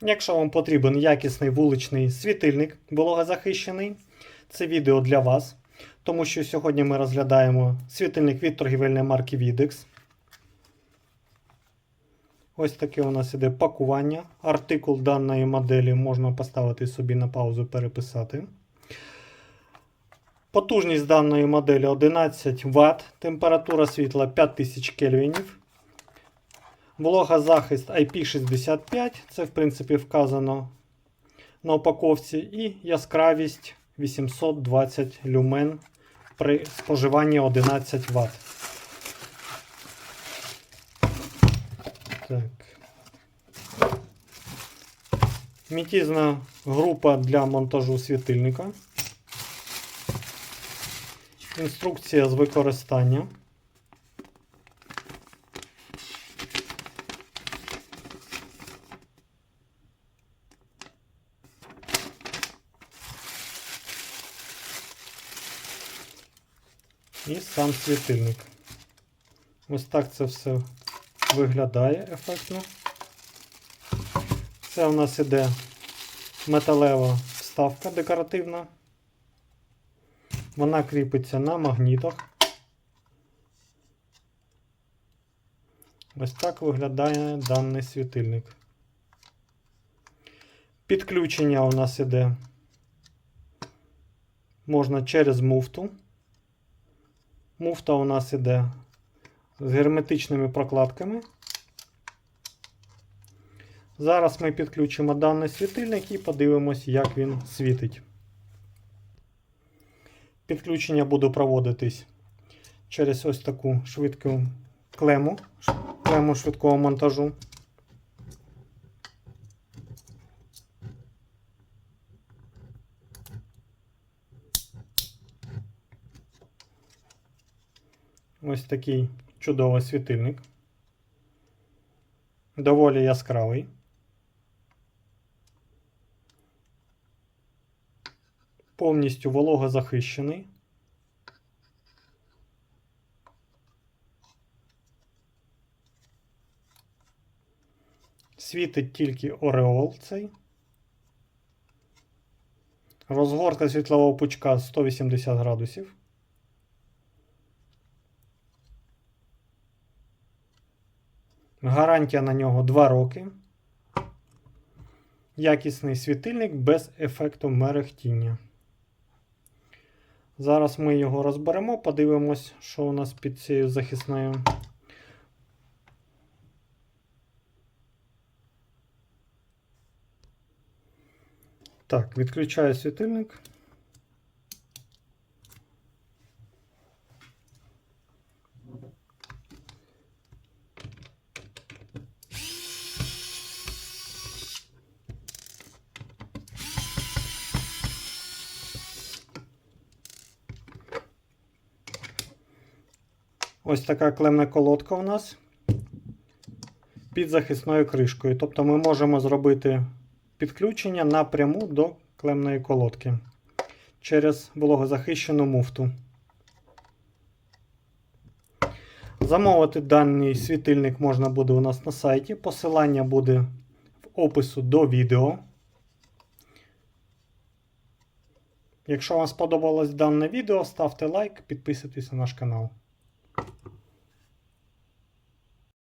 Якщо вам потрібен якісний вуличний світильник вологозахищений, це відео для вас. Тому що сьогодні ми розглядаємо світильник від торгівельної марки Videx. Ось таке у нас іде пакування. Артикул даної моделі можна поставити собі на паузу переписати. Потужність даної моделі 11 Вт, температура світла 5000 кельвінів. Вологозахист IP65, це в принципі вказано на упаковці, і яскравість 820 люмен при споживанні 11 Вт. Так. Мітізна група для монтажу світильника. Інструкція з використання. І сам світильник. Ось так це все виглядає ефектно. Це у нас іде металева вставка декоративна. Вона кріпиться на магнітах. Ось так виглядає даний світильник. Підключення у нас іде можна через муфту. Муфта у нас іде з герметичними прокладками. Зараз ми підключимо даний світильник і подивимось, як він світить. Підключення буде проводитись через ось таку швидку клему, клему швидкого монтажу. Ось такий чудовий світильник. Доволі яскравий. Повністю вологозахищений. Світить тільки ореол цей. Розгортка світлового пучка 180 градусів. Гарантія на нього 2 роки. Якісний світильник без ефекту мерехтіння. Зараз ми його розберемо, подивимось, що у нас під цією захисною. Так, відключаю світильник. Ось така клемна колодка у нас під захисною кришкою. Тобто ми можемо зробити підключення напряму до клемної колодки через вологозахищену муфту. Замовити даний світильник можна буде у нас на сайті. Посилання буде в опису до відео. Якщо вам сподобалось дане відео, ставте лайк, підписуйтесь на наш канал.